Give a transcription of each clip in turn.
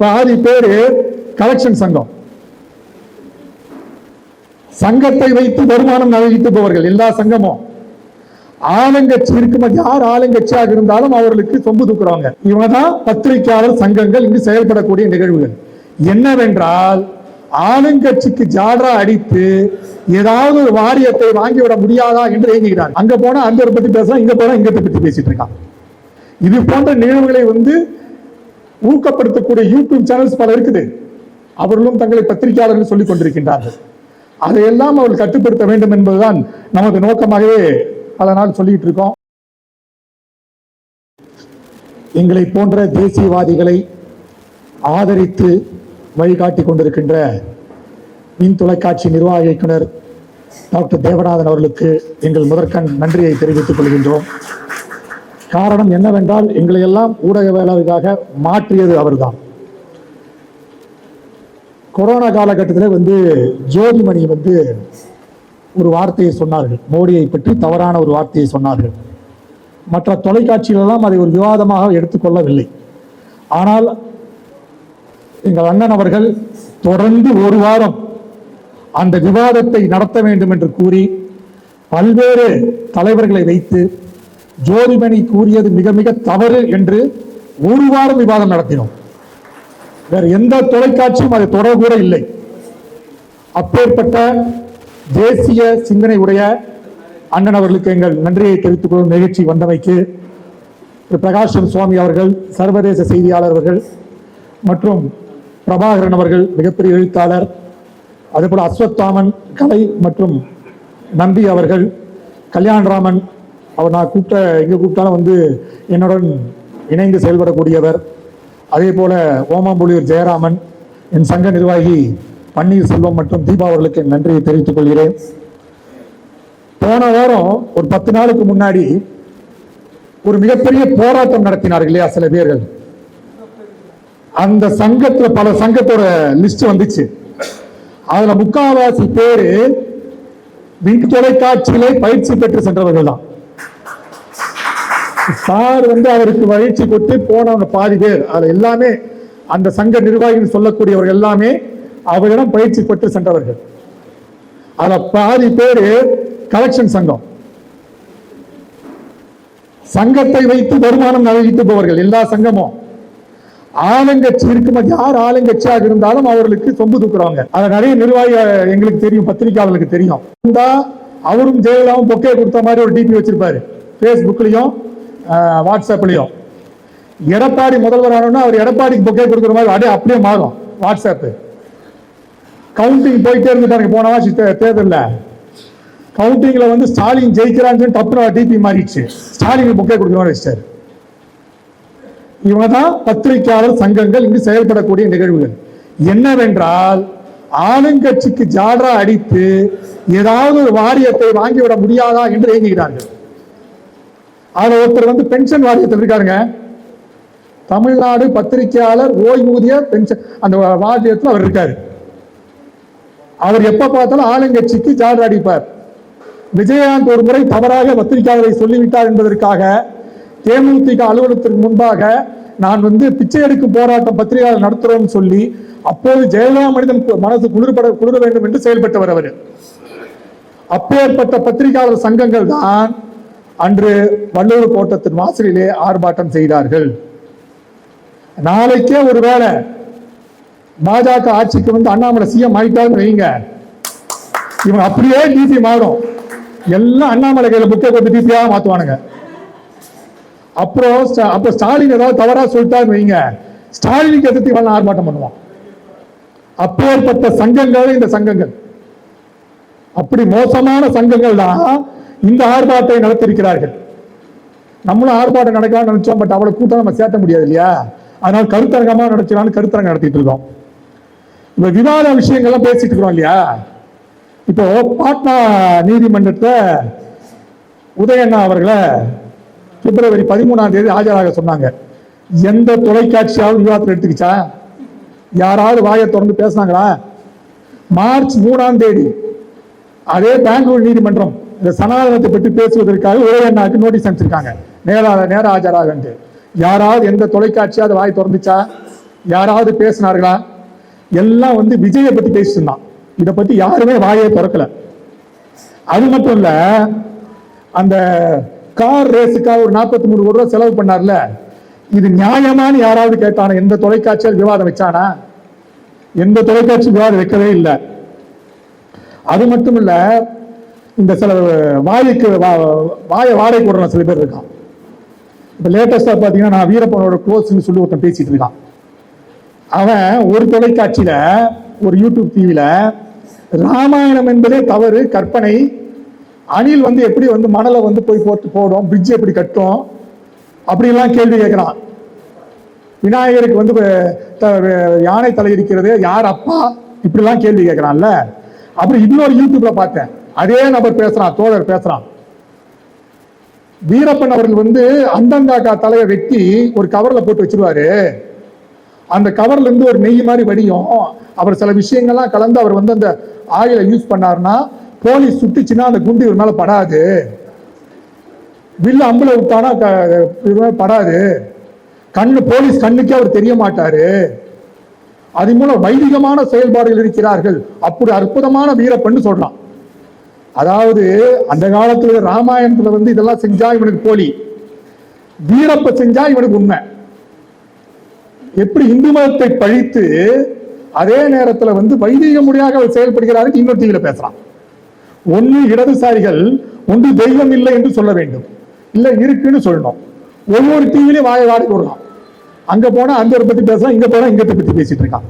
பாதி பேரு கலெக்ஷன் சங்கம். சங்கத்தை வைத்து வருமானம் நகைத்துபவர்கள் எல்லா சங்கமும். ஆளுங்கட்சி இருக்கும் யார் ஆளுங்கட்சியாக இருந்தாலும் அவர்களுக்கு சொம்பு தூக்குறவங்க. இவங்கதான் பத்திரிகையாளர் சங்கங்கள் இங்கு செயல்படக்கூடிய நிகழ்வுகள். என்னவென்றால் ஆளுங்கட்சிக்கு ஜாடரா அடித்து ஏதாவது ஒரு வாரியத்தை வாங்கிவிட முடியாதா என்று ஏங்குகிறார் அங்க போனா அந்த பத்தி பேசலாம் இங்க போனா இங்கத்தை பத்தி பேசிட்டு இருக்கான் இது போன்ற நிகழ்வுகளை வந்து ஊக்கப்படுத்தக்கூடிய யூடியூப் சேனல்ஸ் பல இருக்குது. அவர்களும் தங்களை பத்திரிகையாளர்கள் சொல்லிக் கொண்டிருக்கின்றார்கள். அதையெல்லாம் அவர்கள் கட்டுப்படுத்த வேண்டும் என்பதுதான் நமது நோக்கமாகவே பல நாள் சொல்லிட்டு இருக்கோம். எங்களை போன்ற தேசியவாதிகளை ஆதரித்து வழிகாட்டி கொண்டிருக்கின்ற மின் தொலைக்காட்சி நிர்வாக இயக்குனர் டாக்டர் தேவநாதன் அவர்களுக்கு எங்கள் முதற்கண் நன்றியை தெரிவித்துக் கொள்கின்றோம். காரணம் என்னவென்றால் எங்களை எல்லாம் ஊடகவியலாளர்களாக மாற்றியது அவர்தான். கொரோனா காலகட்டத்தில் வந்து ஜோதிமணி வந்து ஒரு வார்த்தையை சொன்னார்கள். மோடியை பற்றி தவறான ஒரு வார்த்தையை சொன்னார்கள். மற்ற தொலைக்காட்சிகளெல்லாம் அதை ஒரு விவாதமாக எடுத்துக்கொள்ளவில்லை. ஆனால் எங்கள் அண்ணன் அவர்கள் தொடர்ந்து ஒரு வாரம் அந்த விவாதத்தை நடத்த வேண்டும் என்று கூறி பல்வேறு தலைவர்களை வைத்து ஜோதிமணி கூறியது மிக மிக தவறு என்று ஒரு வாரம் விவாதம் நடத்தினோம். வேற எந்த தொலைக்காட்சியும் அதை தொடர்பு கூட இல்லை. அப்பேற்பட்ட தேசிய சிந்தனை உடைய அண்ணன் அவர்களுக்கு எங்கள் நன்றியை தெரிவித்துக் கொள்ளும் நிகழ்ச்சி வந்தமைக்கு திரு பிரகாஷன் சுவாமி அவர்கள் சர்வதேச செய்தியாளர் அவர்கள் மற்றும் பிரபாகரன் அவர்கள் மிகப்பெரிய எழுத்தாளர் அதேபோல் அஸ்வத்தாமன் கலை மற்றும் நம்பி அவர்கள் கல்யாணராமன் அவர் நான் கூப்பிட்ட எங்கே கூப்பிட்டாலும் வந்து என்னுடன் இணைந்து செயல்படக்கூடியவர். அதே போல் ஓமாம்புலியூர் ஜெயராமன் என் சங்க நிர்வாகி பன்னீர்செல்வம் மற்றும் தீபா அவர்களுக்கு என் நன்றியை தெரிவித்துக் கொள்கிறேன். போன வாரம் ஒரு பத்து நாளுக்கு முன்னாடி ஒரு மிகப்பெரிய போராட்டம் நடத்தினார்கள் இல்லையா சில பேர்கள்? அந்த சங்கத்துல பல சங்கத்தோட லிஸ்ட் வந்துச்சு. அதுல முக்காவாசி பேரு மின் தொலைக்காட்சியிலே பயிற்சி பெற்று சென்றவர்கள் தான் சார் வந்து அவருக்கு பயிற்சி கொடுத்து போனவங்க பாதி பேர். அதில் எல்லாமே அந்த சங்க நிர்வாகிகள் சொல்லக்கூடியவர்கள் எல்லாமே அவரிடம் பயிற்சி பெற்று சென்றவர்கள். அதில் பாதி பேரு கலெக்ஷன் சங்கம். சங்கத்தை வைத்து வருமானம் நல்கிட்டுபவர்கள் எல்லா சங்கமும். ஆளுங்கட்சி இருக்கும் யார் ஆளுங்கட்சியாக இருந்தாலும் அவர்களுக்கு சொம்பு தூக்குறவங்க. அதை நிறைய நிர்வாகி எங்களுக்கு தெரியும் பத்திரிகையாளர்களுக்கு தெரியும். அவரும் ஜெயலலிதாவும் பொக்கே கொடுத்த மாதிரி ஒரு டிபி வச்சிருப்பாரு. ஃபேஸ்புக்லயும் வாட்ஸ்அப்லேயும். எடப்பாடி முதல்வர் ஆனோம்னா அவர் எடப்பாடிக்கு பொக்கே கொடுக்குற மாதிரி அப்படியே அப்படியே மாறும் வாட்ஸ்அப்பு. கவுண்டிங் போயிட்டே இருந்துட்டாங்க போன வாசி தேர்தலில். கவுண்டிங்கில் வந்து ஸ்டாலின் ஜெயிக்கிறான்னு சொல்லி டிபி மாறிடுச்சு. ஸ்டாலின் பொக்கே கொடுக்குற மாதிரி வச்சிட்டாரு. இவங்க தான் பத்திரிகையாளர் சங்கங்கள் இங்கு செயல்படக்கூடிய நிகழ்வுகள். என்னவென்றால் ஆளுங்கட்சிக்கு ஜாடரா அடித்து ஏதாவது ஒரு வாரியத்தை வாங்கிவிட முடியாதா என்று இயங்குகிறார்கள் அதில் ஒருத்தர் வந்து பென்ஷன் வாரியத்தில் இருக்காருங்க தமிழ்நாடு பத்திரிகையாளர் ஓய்வூதிய பென்ஷன் அந்த வாரியத்தில் அவர் இருக்காரு. அவர் எப்போ பார்த்தாலும் ஆளுங்கட்சிக்கு ஜாடு அடிப்பார். விஜயகாந்த் ஒரு முறை தவறாக பத்திரிகையாளரை சொல்லிவிட்டார் என்பதற்காக தேமுதிக அலுவலகத்திற்கு முன்பாக நான் வந்து பிச்சை எடுக்கும் போராட்டம் பத்திரிகையாளர் நடத்துகிறோம்னு சொல்லி அப்போது ஜெயலலிதா மனிதன் மனசு குளிர்பட குளிர வேண்டும் என்று செயல்பட்டவர் அவர். அப்பேற்பட்ட பத்திரிகையாளர் சங்கங்கள் தான் அன்று வள்ளுவர் கோட்டத்தின் வாசலிலே ஆர்ப்பாட்டம் செய்தார்கள். நாளைக்கே ஒருவேளை பாஜக ஆட்சிக்கு வந்து அண்ணாமலை சிஎம் ஆயிட்டாருன்னு வைங்க. இவன் அப்படியே டிசி மாறும். எல்லாம் அண்ணாமலை கையில புக்கை கொண்டு டிசியாக மாற்றுவானுங்க அப்புறம் அப்போ அப்ப ஸ்டாலின் ஏதாவது தவறா சொல்லிட்டாருன்னு வைங்க. ஸ்டாலினுக்கு எதிர்த்து இவன் ஆர்ப்பாட்டம் பண்ணுவான். அப்பேற்பட்ட சங்கங்கள் இந்த சங்கங்கள். அப்படி மோசமான சங்கங்கள் தான் இந்த ஆர்ப்பாட்டத்தை நடத்தியிருக்கிறார்கள். நம்மளும் ஆர்ப்பாட்டம் நடக்கலாம்னு நினைச்சோம் பட் அவ்வளவு கூட்டம் நம்ம சேர்த்த முடியாது இல்லையா? அதனால கருத்தரங்கமாக நடத்தலாம்னு கருத்தரங்கம் நடத்திட்டு இருக்கோம். இப்ப விவாத விஷயங்கள்லாம் பேசிட்டு இருக்கிறோம் இல்லையா? இப்போ பாட்னா நீதிமன்றத்தை உதயண்ணா அவர்களை பிப்ரவரி பதிமூணாம் தேதி ஆஜராக சொன்னாங்க. எந்த தொலைக்காட்சியாவது விவாதத்தில் எடுத்துக்கிச்சா? யாராவது வாயை திறந்து பேசுனாங்களா? மார்ச் மூணாம் தேதி அதே பெங்களூர் நீதிமன்றம் இந்த சனாதனத்தை பற்றி பேசுவதற்காக உதயண்ணாக்கு நோட்டீஸ் அனுப்பிச்சிருக்காங்க. நேரா நேர ஆஜராகன்ட்டு யாராவது எந்த தொலைக்காட்சியாவது வாய் திறந்துச்சா? யாராவது பேசினார்களா? எல்லாம் வந்து விஜயை பத்தி பேசிட்டு இருந்தான். இதை பத்தி யாருமே வாயை திறக்கல. அது மட்டும் இல்ல அந்த கார் ரேஸுக்காக ஒரு நாற்பத்தி மூணு கோடி ரூபாய் செலவு பண்ணார்ல. இது நியாயமான்னு யாராவது கேட்டானா? எந்த தொலைக்காட்சியால் விவாதம் வச்சானா? எந்த தொலைக்காட்சி விவாதம் வைக்கவே இல்லை. அது மட்டும் இல்லை இந்த சில வாய்க்கு வா- வாயை வாடகை கொடுற சில பேர் இருக்கான் இப்போ லேட்டஸ்ட்டாக பார்த்தீங்கன்னா நான் வீரப்பனோட க்ளோஸ்ன்னு சொல்லி ஒருத்தன் பேசிட்டு இருக்கான். அவன் ஒரு தொலைக்காட்சியில் ஒரு யூடியூப் டிவியில் ராமாயணம் என்பதே தவறு கற்பனை. அணில் வந்து எப்படி வந்து மணலை வந்து போய் போட்டு போடும் பிரிட்ஜ் எப்படி கட்டும் அப்படிலாம் கேள்வி கேட்குறான். விநாயகருக்கு வந்து த- யானை தலை இருக்கிறது யார் அப்பா இப்படிலாம் கேள்வி கேட்குறான்ல. அப்புறம் இன்னொரு யூடியூப்ல பார்த்தேன். அதே நபர் பேசுறான் தோழர் பேசுறான். வீரப்பன் அவர்கள் வந்து அந்தங்காக்கா தலையை வெட்டி ஒரு கவர்ல போட்டு வச்சிருவாரு. அந்த கவர்ல இருந்து ஒரு நெய் மாதிரி வடியும். அவர் சில விஷயங்கள்லாம் கலந்து அவர் வந்து அந்த ஆயிலை யூஸ் பண்ணாருன்னா போலீஸ் சுட்டுச்சுன்னா அந்த குண்டு இவர் மேல படாது. வில்லு அம்புல விட்டானா படாது. கண்ணு போலீஸ் கண்ணுக்கே அவர் தெரிய மாட்டாரு. அது மூலம் வைதிகமான செயல்பாடுகள் இருக்கிறார்கள். அப்படி அற்புதமான வீரப்பன்னு சொல்றான். அதாவது அந்த காலத்துல ராமாயணத்துல வந்து இதெல்லாம் செஞ்சா இவனுக்கு போலி. வீரப்ப செஞ்சா இவனுக்கு உண்மை. எப்படி இந்து மதத்தை பழித்து அதே நேரத்துல வந்து வைதிக மொழியாக அவர் செயல்படுகிறார்கள் இன்னொரு டிவியில பேசுறான் ஒன்று இடதுசாரிகள் ஒன்று தெய்வம் இல்லை என்று சொல்ல வேண்டும். இல்ல இருக்குன்னு சொல்லணும். ஒவ்வொரு டிவிலையும் வாயை வாடி போடுறான் அங்க போனா அந்த ஒரு பத்தி பேசலாம் இங்க போனா இங்க பத்தி பேசிட்டு இருக்கான்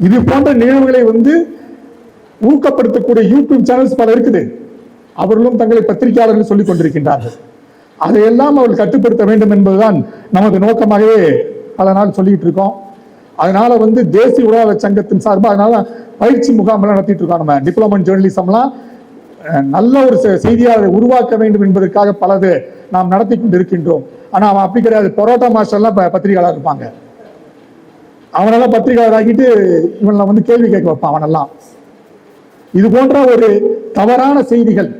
இது போன்ற நிகழ்வுகளை வந்து ஊக்கப்படுத்தக்கூடிய யூடியூப் சேனல்ஸ் பல இருக்குது. அவர்களும் தங்களை பத்திரிகையாளர்கள் சொல்லிக் கொண்டிருக்கின்றார்கள். அதையெல்லாம் அவர்கள் கட்டுப்படுத்த வேண்டும் என்பதுதான் நமது நோக்கமாகவே பல நாள் சொல்லிட்டு இருக்கோம். அதனால வந்து தேசிய உணவக சங்கத்தின் சார்பாக அதனால பயிற்சி முகாம்லாம் நடத்திட்டு இருக்கோம் நம்ம. டிப்ளமோ ஜேர்னலிசம்லாம் நல்ல ஒரு செ- செய்தியாளரை உருவாக்க வேண்டும் என்பதற்காக பலது நாம் நடத்தி கொண்டு இருக்கின்றோம் ஆனால் அவன் அப்படி கிடையாது. பரோட்டா மாஸ்டர்லாம் பத்திரிகையாளர் இருப்பாங்க. அவனெல்லாம் பத்திரிகையாளர் ஆக்கிட்டு இவனை வந்து கேள்வி கேட்க வைப்பான் அவனெல்லாம். இது போன்ற ஒரு தவறான செய்திகள்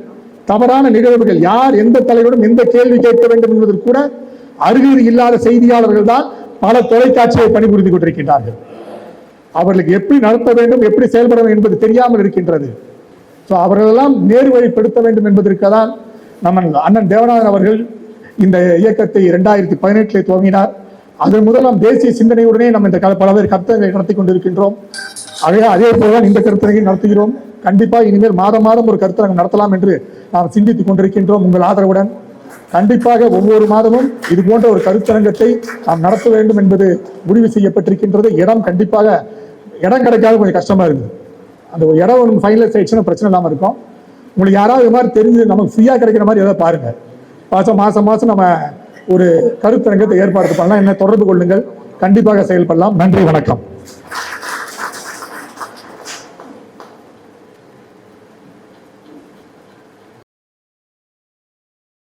தவறான நிகழ்வுகள் யார் எந்த தலைவரும் எந்த கேள்வி கேட்க வேண்டும் என்பதில் கூட அருகதை இல்லாத செய்தியாளர்கள் தான் பல தொலைக்காட்சியை பணிபுரிந்து கொண்டிருக்கின்றார்கள். அவர்களுக்கு எப்படி நடத்த வேண்டும் எப்படி செயல்பட வேண்டும் என்பது தெரியாமல் இருக்கின்றது. ஸோ அவர்களெல்லாம் நேர்வழிப்படுத்த வேண்டும் என்பதற்கு தான் நம்ம அண்ணன் தேவநாதன் அவர்கள் இந்த இயக்கத்தை இரண்டாயிரத்தி பதினெட்டில் துவங்கினார். அதன் முதல் நாம் தேசிய சிந்தனையுடனே நம்ம இந்த பல பேர் கருத்தங்களை நடத்தி கொண்டிருக்கின்றோம். அதே அதே போலதான் இந்த கருத்தரங்கை நடத்துகிறோம். கண்டிப்பாக இனிமேல் மாதம் மாதம் ஒரு கருத்தரங்கம் நடத்தலாம் என்று நாம் சிந்தித்துக் கொண்டிருக்கின்றோம் உங்கள் ஆதரவுடன். கண்டிப்பாக ஒவ்வொரு மாதமும் இது போன்ற ஒரு கருத்தரங்கத்தை நாம் நடத்த வேண்டும் என்பது முடிவு செய்யப்பட்டிருக்கின்றது. இடம் கண்டிப்பாக இடம் கிடைக்காத கொஞ்சம் கஷ்டமா இருக்குது அந்த ஒரு இடம் ஒன்று ஃபைனலைஸ் ஆயிடுச்சுன்னா பிரச்சனை இல்லாமல் இருக்கும். உங்களுக்கு யாராவது இது மாதிரி தெரிஞ்சு நமக்கு ஃப்ரீயாக கிடைக்கிற மாதிரி ஏதாவது பாருங்க. மாதம் மாதம் மாதம் நம்ம ஒரு கருத்தரங்கத்தை ஏற்பாடு பண்ணலாம். என்ன தொடர்பு கொள்ளுங்கள். கண்டிப்பாக செயல்படலாம். நன்றி வணக்கம்.